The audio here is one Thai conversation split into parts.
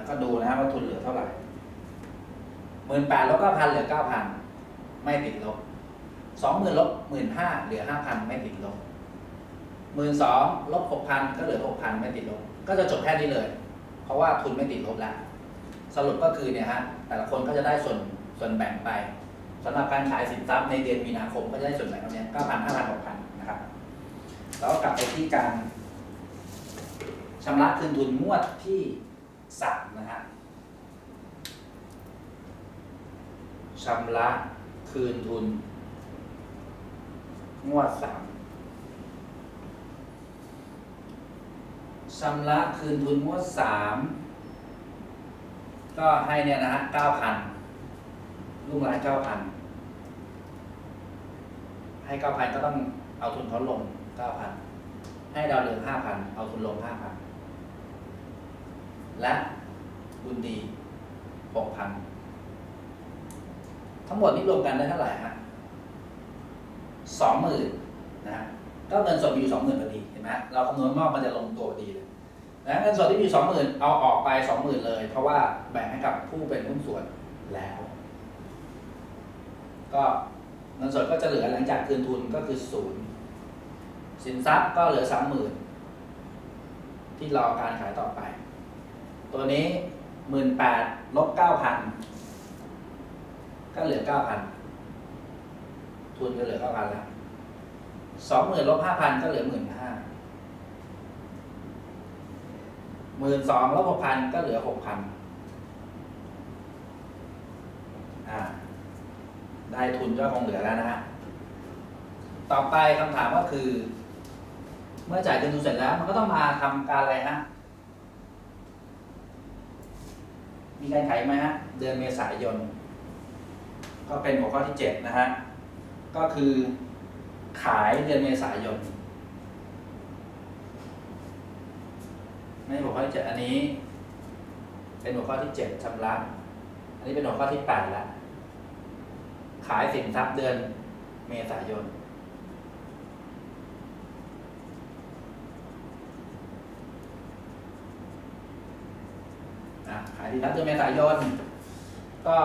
แล้วก็ดูนะฮะว่าทุนเหลือเท่าไหร่หมื่นแปดลบเก้าพันเหลือเก้าพันไม่ติดลบสองหมื่นลบหมื่นห้าเหลือห้าพันไม่ติดลบหมื่นสองลบหกพันก็เหลือหกพันไม่ติดลบ ก็จะจบแค่นี้เลย เพราะว่าทุนไม่ติดลบแล้ว สรุปก็คือเนี่ยฮะแต่ละคนก็จะได้ส่วนส่วนแบ่งไปสำหรับการขายสินทรัพย์ในเดือนมีนาคมก็จะได้ส่วนแบ่งตรงนี้เก้าพันห้าพันหกพันนะครับ แล้วก็กลับไปที่การชำระคืนทุนงวดที่ สามนะฮะชำระคืนทุน งวดสามชำระคืนทุนงวดสามก็ให้เนี่ยนะฮะเก้าพันลูกหลานเก้าพันให้เก้าพันก็ต้องเอาทุนเขาลงเก้าพันให้ดาวเรืองห้าพันเอาทุนลงห้าพัน และบุญดีหกพันทั้งหมดนี้รวมกันได้เท่าไหร่ฮะสองหมื่นนะฮะก็เงินสดมีอยู่สองหมื่นพอดีเห็นไหมเราคำนวณมอบมันจะลงตัวดีเลยนะเงินสดที่มีสองหมื่นเอาออกไปสองหมื่นเลย เพราะว่าแบ่งให้กับผู้เป็นหุ้นส่วนแล้ว ก็เงินสดก็จะเหลือหลังจากคืนทุนก็คือศูนย์สินทรัพย์ก็เหลือสามหมื่นที่รอการขายต่อไป ตัวนี้หมื่นแปดลบเก้าพันก็เหลือเก้าพันทุนก็เหลือเก้าพันแล้วสองหมื่นลบห้าพันก็เหลือหมื่นห้าหมื่นสองลบหกพันก็เหลือหกพันอ่า ได้ทุนก็คงเหลือแล้วนะฮะ ต่อไปคำถามก็คือ เมื่อจ่ายเงินทุนเสร็จแล้ว มันก็ต้องมาทำการอะไรฮะ มีการขายไหมฮะ เดือนเมษายน ก็เป็นหัวข้อที่เจ็ดนะฮะ ก็คือขายเดือนเมษายนในหัวข้อที่เจ็ดอันนี้ เป็นหัวข้อที่เจ็ดชำระ อันนี้เป็นหัวข้อที่แปดล้วขายสินทรัพย์เดือนเมษายน อะขานเดือนเมษายน ก็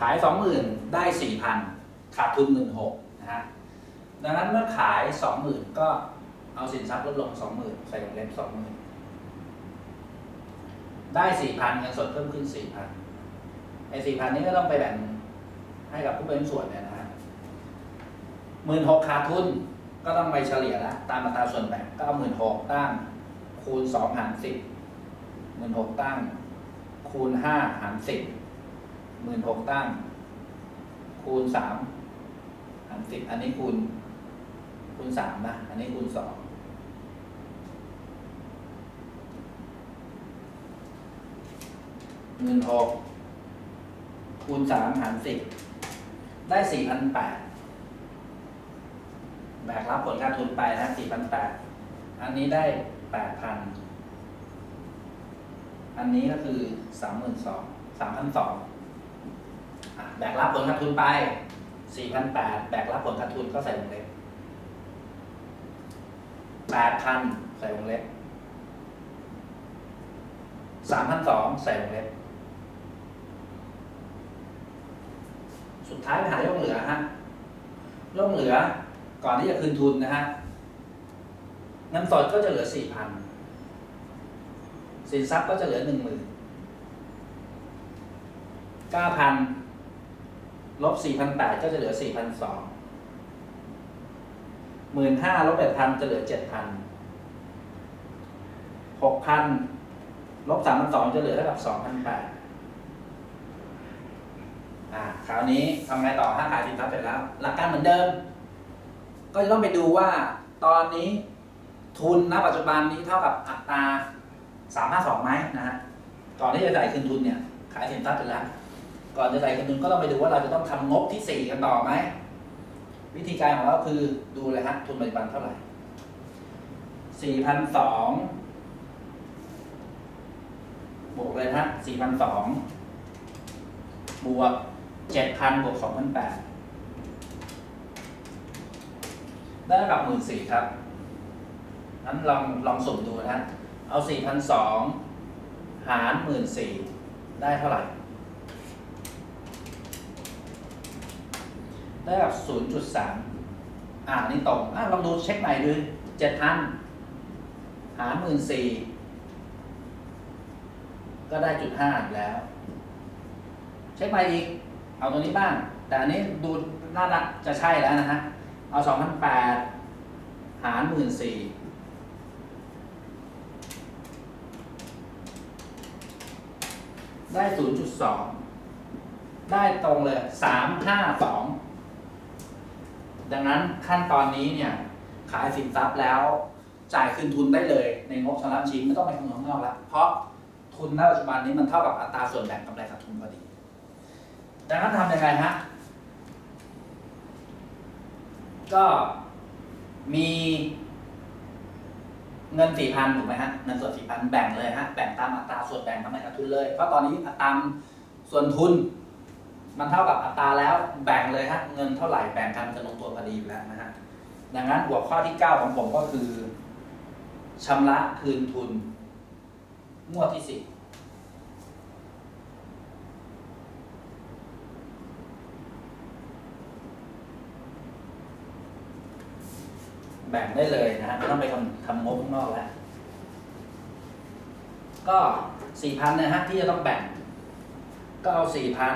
ขายสองหมื่นได้สี่พันขาดทุนหมื่นหกนะฮะดังนั้นเมื่อขายสองหมื่นก็เอาสินทรัพย์ลดลงสองหมื่นใส่วงเล็บสองหมื่นได้สี่พันเงินสดเพิ่มขึ้นสี่พันไอ้สี่พันนี้ก็ต้องไปแบ่งให้กับผู้เป็นส่วนเนี่ยนะฮะหมื่นหกขาดทุนก็ต้องไปเฉลี่ยละตามอัตราส่วนแบ่งก็เอาหมื่นหกตั้งคูณสองหารสิบ หมื่นหกตั้ง คูณห้าหารสิบหมื่นหกตั้ง คูณสามหารสิบอันนี้คูณ คูณสามนะ อันนี้คูณสองหมื่นหกคูณสามหารสิบได้สี่พันแปดแบกรับผลการทุนไปนะสี่พันแปดอันนี้ได้แปดพัน อันนี้ก็คือสามหมื่นสองสามพันสองแบกรับผลการทุนไปสี่พันแปดแบกรับผลการทุนก็ใส่วงเล็บแปดพันใส่วงเล็บสามพันสองใส่วงเล็บ สุดท้ายไปหาย่องเหลือฮะย่องเหลือก่อนที่จะคืนทุนนะฮะเงินสดก็จะเหลือสี่พัน สินทรัพย์ก็จะเหลือหนึ่งหมื่นเก้าพันลบสี่พันแปดก็จะเหลือสี่พันสองหมื่นห้าลบแปดพันจะเหลือเจ็ดพันหกพันลบสามพันสองจะเหลือเท่ากับสองพันแปดอ่าคราวนี้ทำไงต่อถ้าขายสินทรัพย์เสร็จแล้ว หลักการเหมือนเดิม ก็จะต้องไปดูว่าตอนนี้ทุนณปัจจุบันนี้เท่ากับอัตรา สามห้าสองไหมนะฮะก่อนที่จะจ่ายคืนทุนเนี่ยขายสินทรัพย์เสร็จแล้วก่อนจะจ่ายคืนทุนก็ต้องไปดูว่าเราจะต้องทำงบที่สี่กันต่อไหมวิธีการของเราคือดูเลยฮะทุนปัจจุบันเท่าไหร่สี่พันสองบวกเลยฮะสี่พันสองบวกเจ็ดพันบวกสองพันแปดได้เท่ากับหมื่นสี่ครับนั้นลองลองสุ่มดูนะฮะ เอาสี่พันสองหารหมื่นสี่ได้เท่าไหร่ ได้กับศูนย์จุดสามอ่านี่ตรงอะลองดูเช็คใหม่ดูเจ็ดพันหารหมื่นสี่ก็ได้จุดห้าอีกแล้ว เช็คใหม่อีก เอาตัวนี้บ้าง แต่อันนี้ดูน่าจะใช่แล้วนะฮะ เอาสองพันแปดหารหมื่นสี่ ได้ศูนย์จุดสองได้ตรงเลยสามห้าสองดังนั้นขั้นตอนนี้เนี่ย ขายสินทรัพย์แล้วจ่ายคืนทุนได้เลยในงบชำระบัญชีไม่ต้องไปคำนวณข้างนอกแล้วเพราะทุนณปัจจุบันนี้มันเท่ากับอัตราส่วนแบ่งกำไรขาดทุนพอดี ดังนั้นทำยังไงฮะ ก็มี เงินสี่พันถูกไหมฮะเงินส่วนสี่พันแบ่งเลยฮะแบ่งตามอัตราส่วนแบ่งกำไรขาดทุนเลยเพราะตอนนี้อัตราส่วนทุน มันเท่ากับอัตราแล้วแบ่งเลยฮะเงินเท่าไหร่แบ่งกันจะลงตัวพอดีอยู่แล้วนะฮะดังนั้นหัวข้อที่ 9 ของผมก็คือชำระคืนทุน งวดที่ 10 แบ่งได้เลยนะฮะไม่ต้องไปทำทำงบข้างนอกแล้ว ก็สี่พันนะฮะที่จะต้องแบ่ง ก็เอาสี่พัน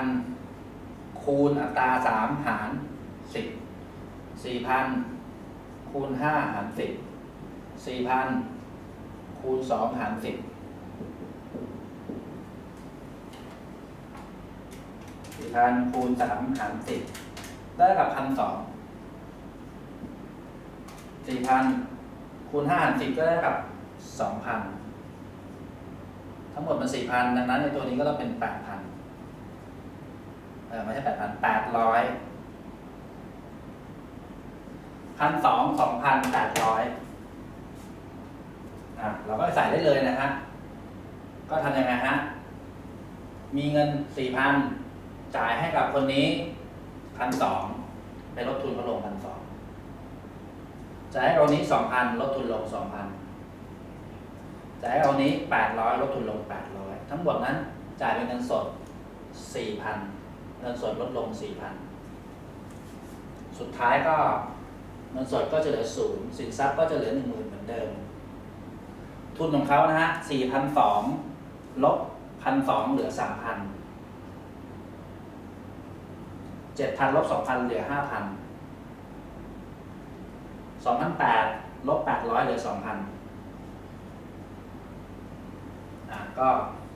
คูณอัตราสามหารสิบสี่พันคูณห้าหารสิบสี่พันคูณสองหารสิบสี่พันคูณสามหารสิบได้กับพันสอง สี่พันคูณห้าหารสิบก็ได้กับสองพันทั้งหมดมันสี่พันดังนั้นในตัวนี้ก็ต้องเป็นแปดพันเออไม่ใช่แปดพันแปดร้อยพันสองสองพันแปดร้อยอะเราก็ใส่ได้เลยนะฮะ ก็ทำยังไงฮะ มีเงินสี่พันจ่ายให้กับคนนี้พันสองไปลดทุนเขาลงพันสอง จะให้เอานี้สองพันลดทุนลงสองพันจะให้เอานี้แปดร้อยลดทุนลงแปดร้อยทั้งหมดนั้นจ่ายเป็นเงินสดสี่พันเงินสดลดลงสี่พันสุดท้ายก็เงินสดก็จะเหลือศูนย์สินทรัพย์ก็จะเหลือหนึ่งหมื่นเหมือนเดิม ทุนของเขานะฮะสี่พันสองลบพันสองเหลือสามพันเจ็ดพันลบสองพันเหลือห้าพัน สองพันแปดลบแปดร้อยเหลือสองพันอะก็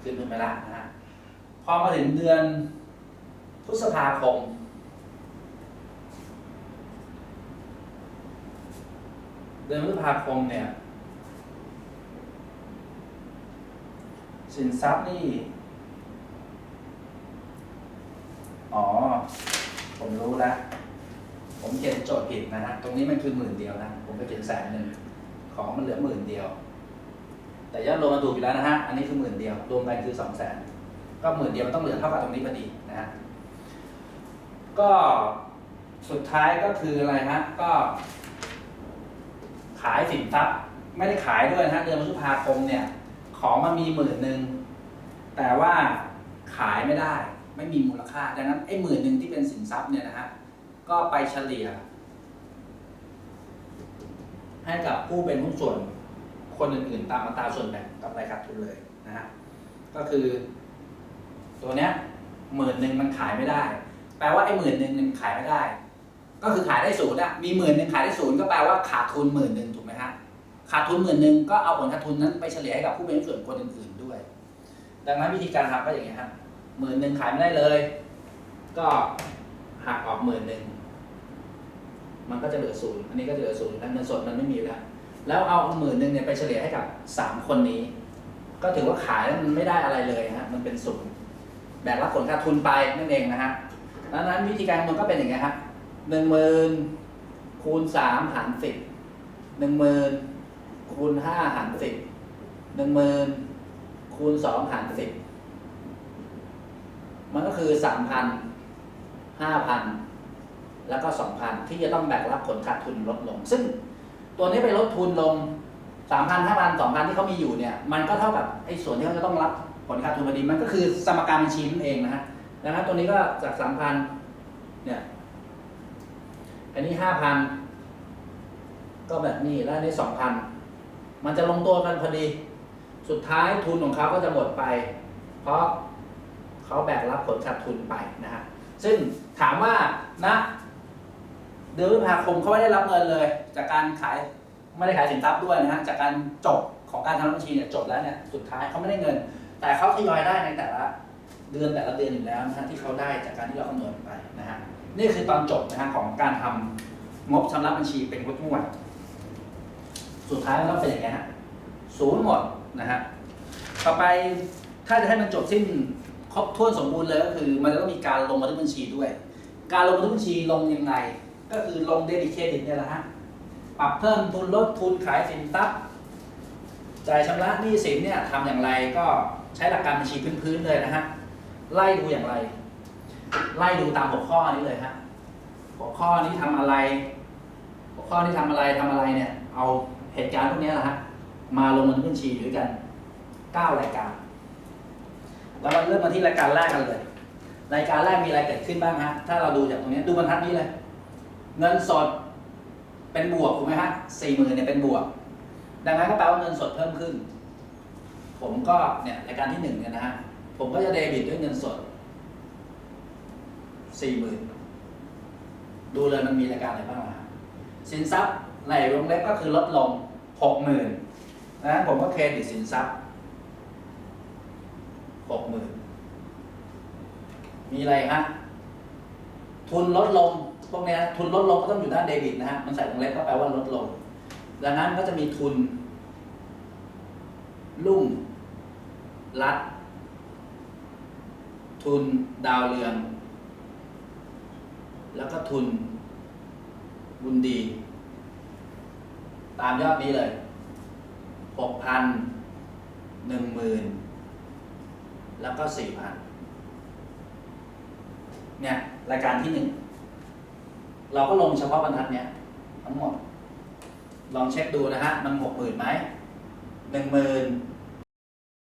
ขึ้นขึ้นไปละนะฮะพอมาถึงเดือนพฤษภาคมเดือนพฤษภาคมเนี่ย สินทรัพย์นี่ อ๋อ ผมรู้แล้ว เขียนโจทย์ผิดนะฮะตรงนี้มันคือหมื่นเดียวนะ ผมไปเขียนแสนหนึ่งของมันเหลือหมื่นเดียว แต่ยอดรวมมาถูกอยู่แล้วนะฮะ อันนี้คือหมื่นเดียว รวมกันคือสองแสน ก็หมื่นเดียวมันต้องเหลือเท่ากับตรงนี้พอดีนะฮะ ก็สุดท้ายก็คืออะไรฮะ ก็ ขายสินทรัพย์ไม่ได้ขายด้วยนะฮะเดือนพฤษภาคมเนี่ย ของมันมีหมื่นหนึ่ง แต่ว่าขายไม่ได้ ไม่มีมูลค่า ดังนั้นไอ้หมื่นหนึ่งที่เป็นสินทรัพย์เนี่ยนะฮะ ก็ไปเฉลี่ย ให้กับผู้เป็นหุ้นส่วนคนอื่นๆ ตามอัตราส่วนแบ่งกำไรขาดทุนเลยนะฮะก็คือ ตัวเนี้ยหมื่นหนึ่งมันขายไม่ได้ แปลว่าไอ้หมื่นหนึ่งมันขายไม่ได้ ก็คือขายได้ศูนย์อะมีหมื่นหนึ่งขายได้ศูนย์ก็แปลว่าขาดทุนหมื่นหนึ่งถูกไหมฮะขาดทุนหมื่นหนึ่งก็เอาผลขาดทุนนั้นไปเฉลี่ยให้กับผู้เป็นหุ้นส่วนคนอื่นๆด้วย ดังนั้นวิธีการทำก็อย่างนี้ครับหมื่นหนึ่งขายไม่ได้เลย ก็หักออกหมื่นหนึ่ง มันก็จะเหลือศูนย์อันนี้ก็จะเหลือศูนย์แล้วเงินสดมันไม่มีแล้วแล้วเอาหมื่นหนึ่งเนี่ยไปเฉลี่ยให้กับสามคนนี้ ก็ถือว่าขายแล้วมันไม่ได้อะไรเลยฮะมันเป็นศูนย์แบกรับผลขาดทุนไปนั่นเองนะฮะดังนั้นวิธีการมันก็เป็นอย่างนี้ครับหนึ่งหมื่นคูณสามหารสิบหนึ่งหมื่นคูณห้าหารสิบหนึ่งหมื่นคูณสองหารสิบมันก็คือสามพันห้าพัน แล้วก็สองพันที่จะต้องแบกรับผลขาดทุนลดลง ซึ่งตัวนี้ไปลดทุนลงสามพันห้าพันสองพันที่เขามีอยู่เนี่ย มันก็เท่ากับไอ้ส่วนที่เขาจะต้องรับผลขาดทุนพอดี มันก็คือสมการชีนั่นเองนะฮะดังนั้นตัวนี้ก็จากสามพันเนี่ย อันนี้ห้าพันก็แบบนี้ แล้วอันนี้สองพันมันจะลงตัวกันพอดี สุดท้ายทุนของเขาก็จะหมดไป เพราะเขาแบกรับผลขาดทุนไปนะฮะ ซึ่งถามว่านะ เดือนพฤษภาคมเขาไม่ได้รับเงินเลย จากการขายไม่ได้ขายสินทรัพย์ด้วยนะฮะจากการจบของการทำบัญชีเนี่ยจบแล้วเนี่ยสุดท้ายเขาไม่ได้เงิน แต่เขาทยอยได้ในแต่ละเดือนแต่ละเดือนอยู่แล้วนะฮะที่เขาได้จากการที่เราคำนวณไปนะฮะนี่คือตอนจบนะฮะของการทำงบชำระบัญชีเป็นงวดงวดสุดท้ายมันต้องเป็นอย่างนี้ฮะศูนย์หมดนะฮะต่อไปถ้าจะให้มันจบสิ้นครบถ้วนสมบูรณ์เลยก็คือ มันจะต้องมีการลงบันทึกบัญชีด้วย การลงบันทึกบัญชีลงยังไง ก็คือลงเดบิตเครดิตเนี่ยแหละฮะปรับเพิ่มทุนลดทุนขายสินทรัพย์จ่ายชำระหนี้สินเนี่ยทำอย่างไรก็ใช้หลักการบัญชีพื้นๆเลยนะฮะไล่ดูอย่างไร ไล่ดูตามหัวข้อนี้เลยฮะหัวข้อนี้ทำอะไร หัวข้อนี้ทำอะไรทำอะไรเนี่ย เอาเหตุการณ์พวกนี้แหละฮะมาลงบันทึกบัญชีด้วยกันเก้ารายการแล้วเราเริ่มมาที่รายการแรกกันเลย รายการแรกมีอะไรเกิดขึ้นบ้างฮะถ้าเราดูจากตรงนี้ดูบรรทัดนี้เลย เงินสดเป็นบวกถูกไหมฮะสี่หมื่นเนี่ยเป็นบวก ดังนั้นก็แปลว่าเงินสดเพิ่มขึ้น ผมก็เนี่ยรายการที่หนึ่งเนี่ยนะฮะผมก็จะเดบิตด้วยเงินสดสี่หมื่นดูเลยมันมีรายการอะไรบ้างนะสินทรัพย์ในวงเล็บก็คือลดลงหกหมื่นดังนั้นผมก็เครดิตสินทรัพย์หกหมื่นมีอะไรฮะ ทุนลดลงพวกนี้ทุนลดลงก็ต้องอยู่ด้านเดบิตนะฮะมันใส่วงเล็บก็แปลว่าลดลง ดังนั้นก็จะมีทุน ลุ่ง รัด ทุนดาวเรือง แล้วก็ทุน บุญดี ตามยอดนี้เลยหกพันหนึ่งหมื่นแล้วก็สี่พันเนี่ย รายการที่หนึ่งเราก็ลงเฉพาะบรรทัดเนี้ยทั้งหมด ลองเช็คดูนะฮะ มันหกหมื่นไหมหนึ่งหมื่น